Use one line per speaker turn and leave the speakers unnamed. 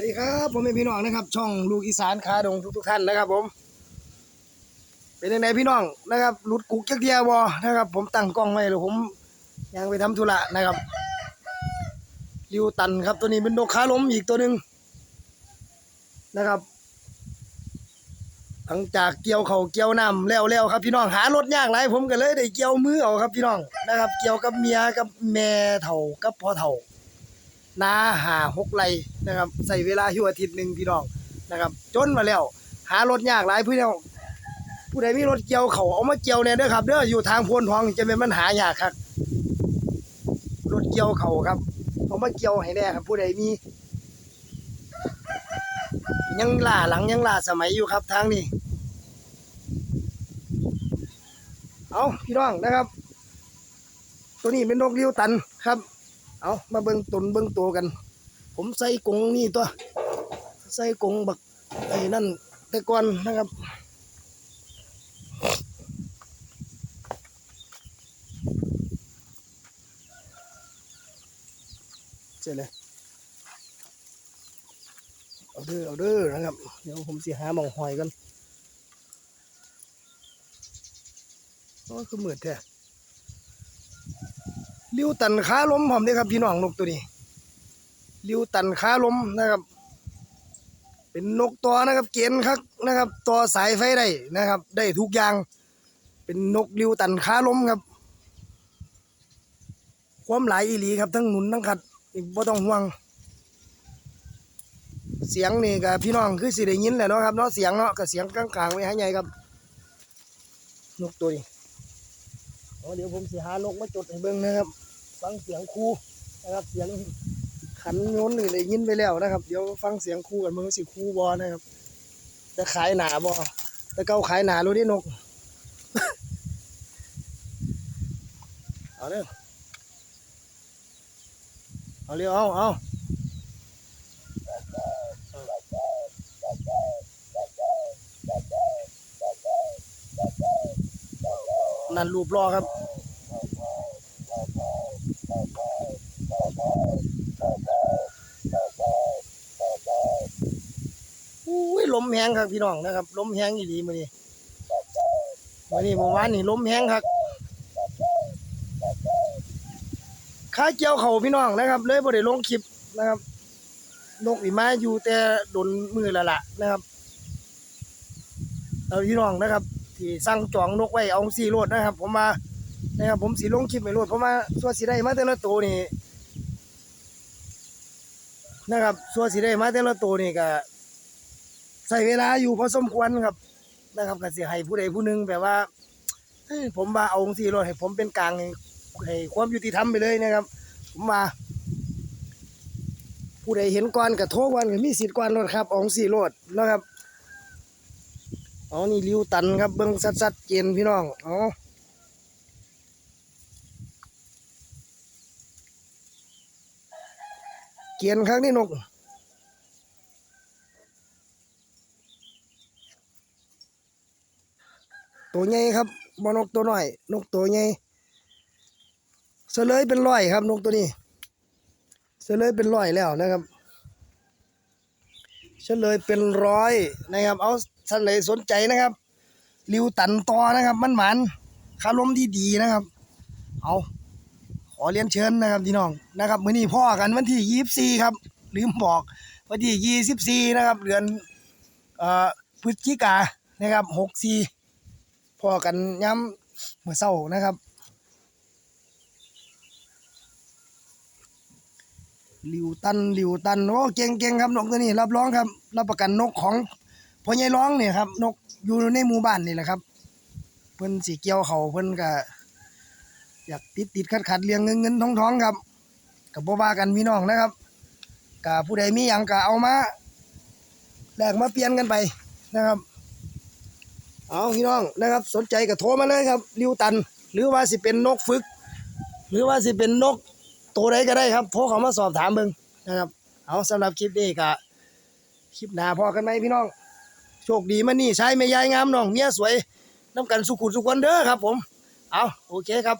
วัสดีครับผมเป็นพี่น้องนะครับ ช่องลูกอีสานขาดงทุก ๆ ท่านนะครับ ผม เป็นยังไงพี่น้องนะครับหลุดกุกจักเดียวบอนะครับ ผมตั้งกล้องไว้แล้วผมยังไปทำธุระนะครับริวตันครับตัวนี้เป็นนกขาล้มอีกตัวหนึ่งนะครับ หลังจากเกี่ยวเขาเกี่ยวน้ำแล้วแล้วครับ พี่น้องหารถยากไรผมก็เลยได้เกี่ยวมือเอาครับ พี่น้องนะครับ เกี่ยวกับเมียกับแม่เฒ่ากับพ่อเฒ่า นาหาหกไรนะครับใส่เวลาอยู่อาทิตย์หนึ่งพี่น้องนะครับ จนมาแล้ว หารถยากหลายพี่น้องผู้ใดมีรถเกี่ยวเขาเอามาเกี่ยวเนี่ยเด้อครับเด้ออยู่ทางโพนทองจะเป็นปัญหายากครับรถเกี่ยวเขาครับเอามาเกี่ยวให้แน่ครับ ผู้ใดมี ยังล่าหลังยังล่าสมัยอยู่ครับทางนี้เอาพี่น้องนะครับ ตัวนี้เป็นนกเลี้ยวตันครับ เอามาเบิ่งตนเบิ่งตัวกัน ผมใส่กงนี่ตัว ใส่กงบักไอ้นั่นแต่ก่อนนะครับเสร็จเลยเอาเด้อเอาเด้อนะครับ เดี๋ยวผมสิหาหมองหอยกันโอ้คือเหมือดแท้ ลิ้วตันขาล้มผมเด้ครับพี่น้องนกตัวนี้ลิ้วตันขาล้มนะครับ เป็นนกตัวนะครับ เกณฑ์ครับนะครับตัวสายไฟได้นะครับ ได้ทุกอย่าง เป็นนกลิ้วตันขาล้มครับ ความหลายอีหลีครับทั้งหนุนทั้งขัดนี่บ่ต้องห่วง เสียงนี่กับพี่น้องคือสิได้ยินแหละเนาะครับเนาะเสียงเนาะกับเสียงกลางๆไว้ให้ใหญ่ครับนกตัวนี้ เดี๋ยวผมสิหานกมาจดให้เบิ่งนะครับ ฟังเสียงครูนะครับ เสียงขันโยนหนี่ได้ยินไปแล้วนะครับ เดี๋ยวฟังเสียงครูกันมึงสิครูบอนะครับ จะขายหนาบอแต่เก่าขายหนารู้ดินก เอาเด้อเอาเร็วเอาเอา นั่นรูปรอครับ อุ้ยล้มแห้งครับพี่น้องนะครับล้มแห้งอีดีมือนี้มือนี้เมื่อวานนี่ล้มแห้งครับข้าเกี่ยวเขาพี่น้องนะครับ เลยบ่ได้ลงคลิปนะครับนกอีมาอยู่แต่โดนมือและละนะครับ เอาพี่น้องนะครับ ที่สั่งจองนกไว้เอาสีโลดนะครับ ผมมานะครับผมสีลงคลิปไม่โลดเพราะว่าส่วนสีได้มาแต่ละตัวนี่นะครับส่วนสีได้มาแต่ละตัวนี่ก็ใส่เวลาอยู่พอสมควรครับนะครับก็สิให้ผู้ใดผู้หนึ่งแบบว่าผมว่าเอาสีโลดให้ผมเป็นกลางให้ความยุติธรรมไปเลยนะครับ ผมมาผู้ใดเห็นก่อนก็โทรก่อนก็มีสิทธิ์ก่อนรถครับองสีโลดนะครับ อ๋อนี่ริวตันครับเบิ้งสัดๆเจนพี่น้องอ๋อเกียนครั้งนี้นกตัวใหญ่ครับบอนกตัวน้อย นกตัวใหญ่เสลยเป็นร้อยครับ นกตัวนี้ เสลยเป็นร้อยแล้วนะครับ เฉลยเป็นร้อยนะครับ เอาท่านไหนสนใจนะครับ ริวตันตอนะครับ มันหมันคาลมที่ดีนะครับ เอาขอเรียนเชิญนะครับพี่น้องนะครับมื้อนี้พ่อกันวันที่ยี่สี่ครับลืมบอกวันที่ยี่สิบสี่นะครับ เดือนเอ่อพฤศจิกานะครับหกสี่พ่อกันย้ำเมื่อเช้านะครับ ลิวตันลิวตันโอ้เก่งเก่งครับนกตัวนี้รับรองครับ รับประกันนกของพ่อใหญ่ร้องเนี่ยครับ นกอยู่ในหมู่บ้านนี่แหละครับ เพิ่นสีเกี่ยวเขาเพิ่นก็อยากติดติดขัดขัดเลี้ยงเงินเงินทองทองครับกับบ่ว่ากันพี่น้องนะครับกับผู้ใดมีหยังก็เอามาแลกมาเปลี่ยนกันไปนะครับ เอาพี่น้องนะครับ สนใจก็โทรมาเลยครับลิวตัน หรือว่าสิเป็นนกฝึก หรือว่าสิเป็นนก ตัวใดก็ได้ครับโทรเขามาสอบถามเบิ่งนะครับ เอาสำหรับคลิปนี้ก็คลิปหน้าพอกันไหมพี่น้อง โชคดีมันนี่ใช้ไม่ยายงามน้องเมียสวยน้ำกันสุขุสุขวันเด้อครับ ผม เอาโอเคครับ